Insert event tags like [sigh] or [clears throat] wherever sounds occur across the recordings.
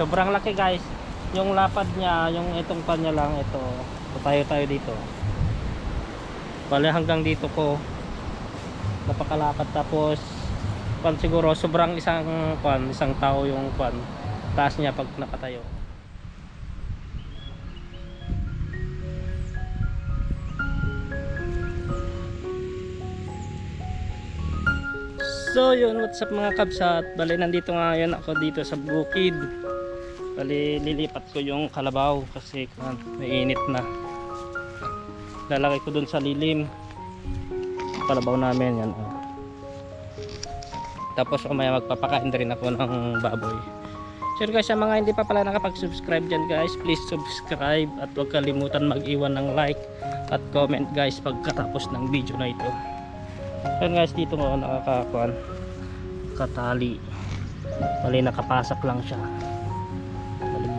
Sobrang laki guys. Yung lapad niya, yung itong kanya lang ito. Tayo tayo dito. Bale hanggang dito ko napakalapad tapos pan siguro sobrang isang pan isang tao yung pan taas niya pag nakatayo. So yun, what's up mga kabsat? Bali nandito ngayon ako dito sa bukid. Bali lilipat ko yung kalabaw kasi mainit na. Lalagay ko dun sa lilim. Kalabaw namin yan. Oh. Tapos kumaya magpapakain rin ako ng baboy. Yun guys, sa mga hindi pa pala nakapag-subscribe dyan guys, please subscribe at huwag kalimutan mag-iwan ng like at comment guys pagkatapos ng video na ito. Yan guys, dito ako nakakakuan. Katali. Bali nakapasak lang siya.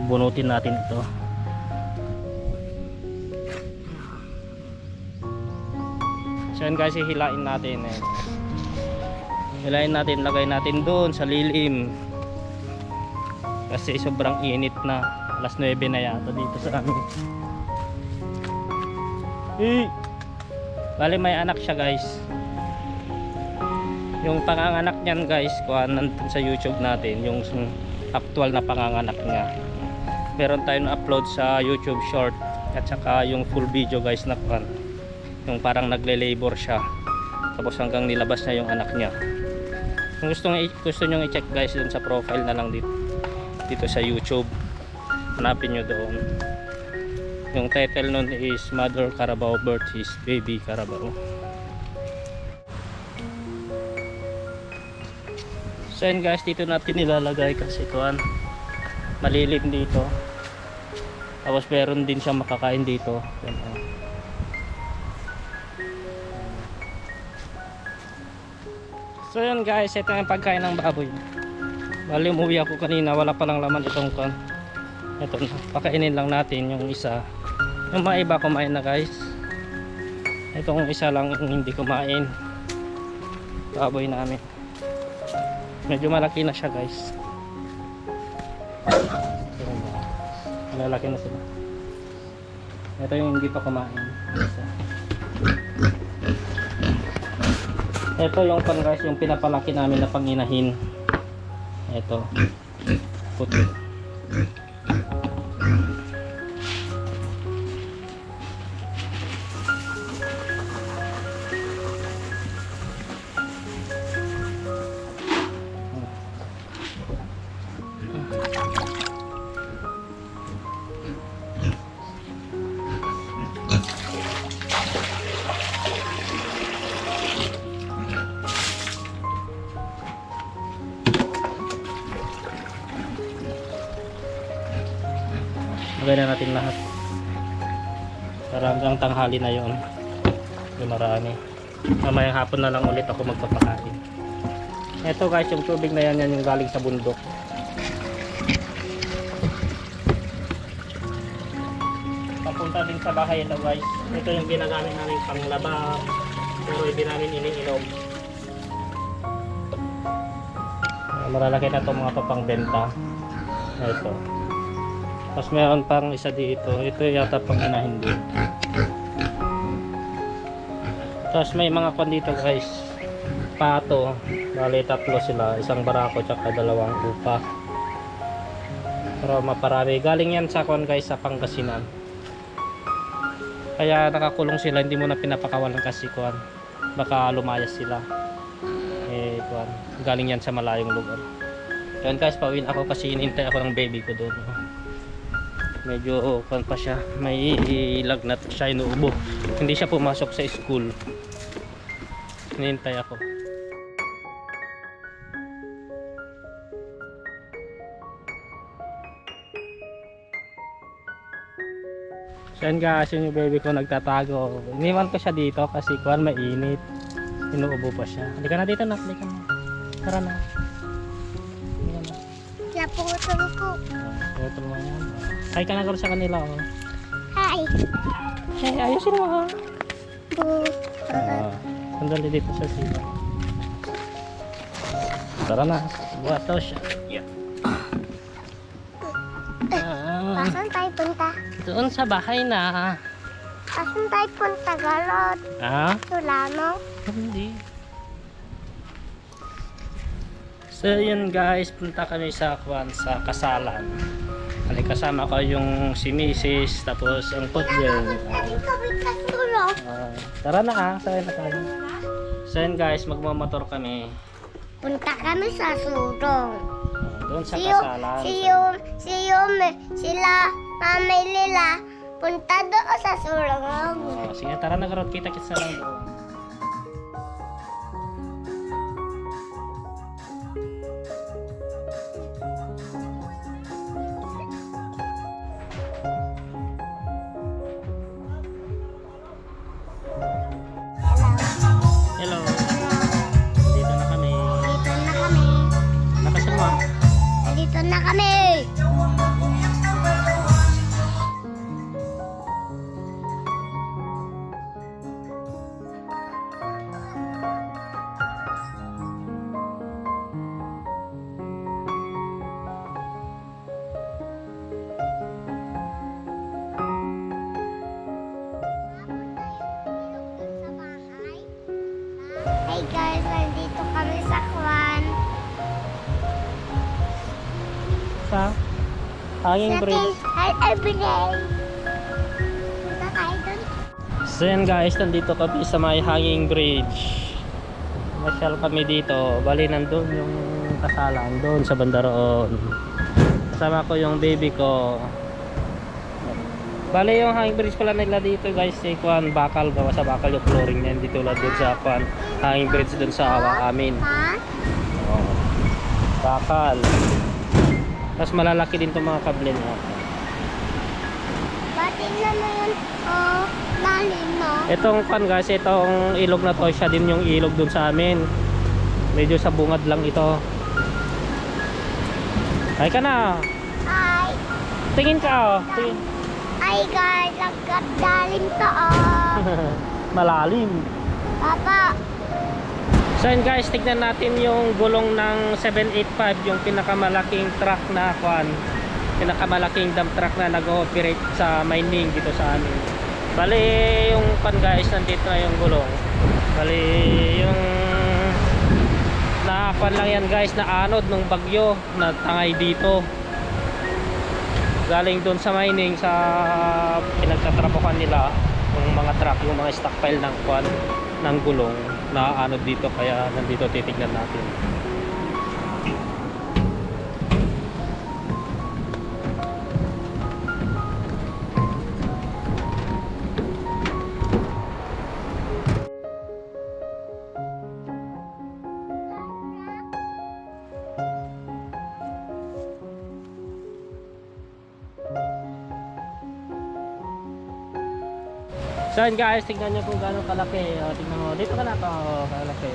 Bunutin natin ito. So yan guys, hihilain natin. Eh. Hilain natin, lagay natin doon sa lilim. Kasi sobrang init na. Alas 9 na yata dito sa amin. Eh! Bali may anak siya guys yung panganganak niyan guys kuha nandun sa youtube natin yung actual na panganganak niya meron tayong upload sa youtube short at saka yung full video guys na kuha yung parang nagle-labor siya. Tapos hanggang nilabas na yung anak niya. Kung gusto, gusto nyo i-check guys dun sa profile na lang dito, dito sa youtube. Hanapin nyo doon. Yung title nun is Mother Carabao Birth His Baby Carabao. So guys, dito natin nilalagay kasi kuan malilim dito. Tapos meron din siya makakain dito. Oh. So yun guys, ito yung pagkain ng baboy. Bali umuwi ako kanina, wala pa lang laman itong kuan. Ito na, pakainin lang natin yung isa. Yung mga iba kumain na guys. Itong isa lang yung hindi kumain. Baboy namin medyo malaki na siya guys. Malalaki na sila. Ito yung hindi pa kumain. Ito yung pan guys yung pinapalaki namin na panginahin. Ito. Puti Lagay na natin lahat. Para hanggang tanghali na yon. Yung marami. Mamayang hapon na lang ulit ako magpapakain. Ito guys, yung tubig na yan, yan yung galing sa bundok. Papunta din sa bahay ito guys. Ito yung ginagamit namin panglaba. Pero hindi namin iniinom. Malalaki na itong mga papangbenta. Ito. Tapos meron pang isa dito. Ito yata pang inahin din. Tapos may mga kwan dito guys. Pato. Bali tatlo sila. Isang barako tsaka dalawang upa. Pero maparami. Galing yan sa kwan guys sa Pangasinan. Kaya nakakulong sila. Hindi mo na pinapakawalan kasi kwan. Baka lumayas sila. Eh kwan. Galing yan sa malayong lugar. Yan guys, pauwiin ako kasi inintay ako ng baby ko doon. Medyo kan pa siya, may lagnat siya inuubo. Hindi siya pumasok sa school. Inintay ako. So yan guys, yun yung baby ko nagtatago. Iniwan ko siya dito kasi kuwan mainit. Inuubo pa siya. Halika na dito na, halika na. Tara na. Halika na. Naputol ko. Oh, ito mo yan. Hi ka na sa kanila oh. Hi. Hey, ayusin mo ha. Bu. Ah, sandali dito sa sila. Tara na. Buhat daw siya. Yeah. punta? Doon sa bahay na. Asan tayo punta, Galot? Ah? Solano? Hindi. So yun guys, punta kami sa kwan sa kasalan. Kali kasama ko yung si Mrs. tapos ang kami kasulong. Ah, tara na ah, sakay na tayo. So yun guys, magmamotor kami. Punta kami sa surong. Ah, doon sa kasalan. si yung, si yung, sila, mami nila, punta doon sa surong. Ah, sige, tara na karot, kita kita lang doon. Sa hanging bridge. Dun. So yan guys, nandito kami sa may hanging bridge. Masyal kami dito. Bali nandun yung kasalan doon sa bandaroon. Kasama ko yung baby ko. Bali yung hanging bridge pala nila dito guys, si Kwan bakal gawa sa bakal yung flooring niyan dito tulad doon sa Kwan hanging bridge doon sa awa amin. Oh. Bakal. Tapos malalaki din itong mga kable niya. Ba't naman yun? Oh, lalim no? Itong kan guys, itong ilog na to, siya din yung ilog dun sa amin. Medyo sa bungad lang ito. Ay ka na. Hi. Tingin ka oh. Tingin. Hi guys, agad dalim to oh. [laughs] Malalim. Papa, So yun guys, tignan natin yung gulong ng 785, yung pinakamalaking truck na kwan. Pinakamalaking dump truck na nag-ooperate sa mining dito sa amin. Bali yung kwan guys, nandito na yung gulong. Bali yung nakakuan lang yan guys na anod ng bagyo na tangay dito. Galing doon sa mining sa pinagtatrabahuan nila yung mga truck, yung mga stockpile ng kwan ng gulong na anod dito kaya nandito titignan natin. So yun guys, tingnan nyo kung gaano kalaki. O, tingnan mo, dito ka na to, oh, kalaki.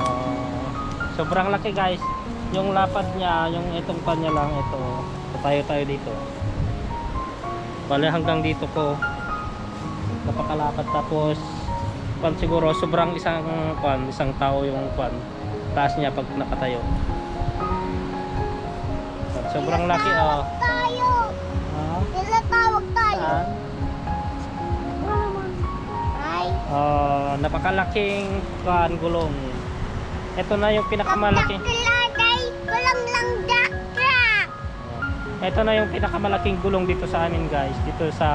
Oh, sobrang laki guys. Yung lapad niya, yung itong kanya lang, ito. Tayo tayo dito. Bale hanggang dito ko. Napakalapad tapos pan siguro sobrang isang kwan, isang tao yung kwan. Taas niya pag nakatayo. Sobrang laki oh. tayo. Ah, Tinatawag tayo. saan? Ah, napakalaking kuan gulong. Ito na yung pinakamalaki. Lang dakra. Ito na yung pinakamalaking gulong dito sa amin, guys. Dito sa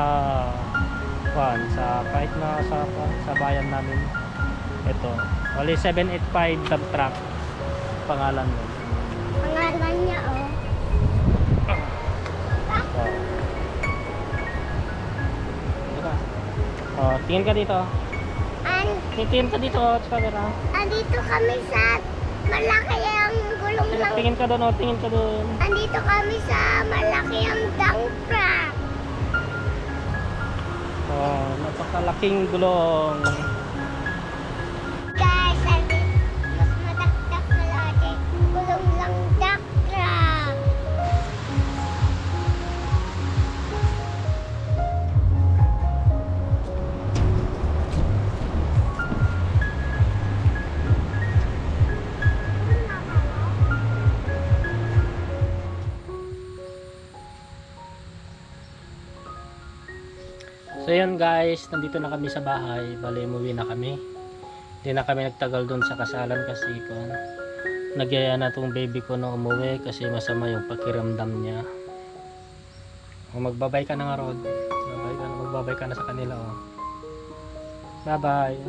kuan, sa kahit na sa sa bayan namin. Ito. Wali 785 dump truck pangalan mo. Pangalan niya oh. Oh, tingin ka dito. An Tingin ka dito sa camera. andito kami sa malaki ang gulong lang. Tingin ka doon, oh, tingin ka doon. Andito kami sa malaki ang dangkra. Oh, napakalaking gulong. So yun guys, nandito na kami sa bahay. Bali, umuwi na kami. Hindi na kami nagtagal doon sa kasalan kasi kung nagyaya na tong baby ko na umuwi kasi masama yung pakiramdam niya. O magbabay ka na nga Rod. Magbabay ka na, magbabay ka na sa kanila oh. Bye bye.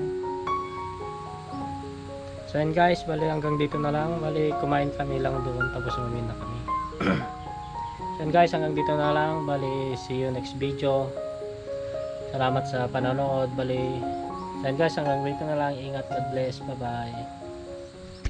So yun guys, bali hanggang dito na lang. Bali kumain kami lang doon tapos umuwi na kami. [clears throat] so yun guys, hanggang dito na lang. Bali see you next video. Salamat sa panonood. Bali, yun guys, hanggang dito na lang. Ingat, God bless. Bye bye.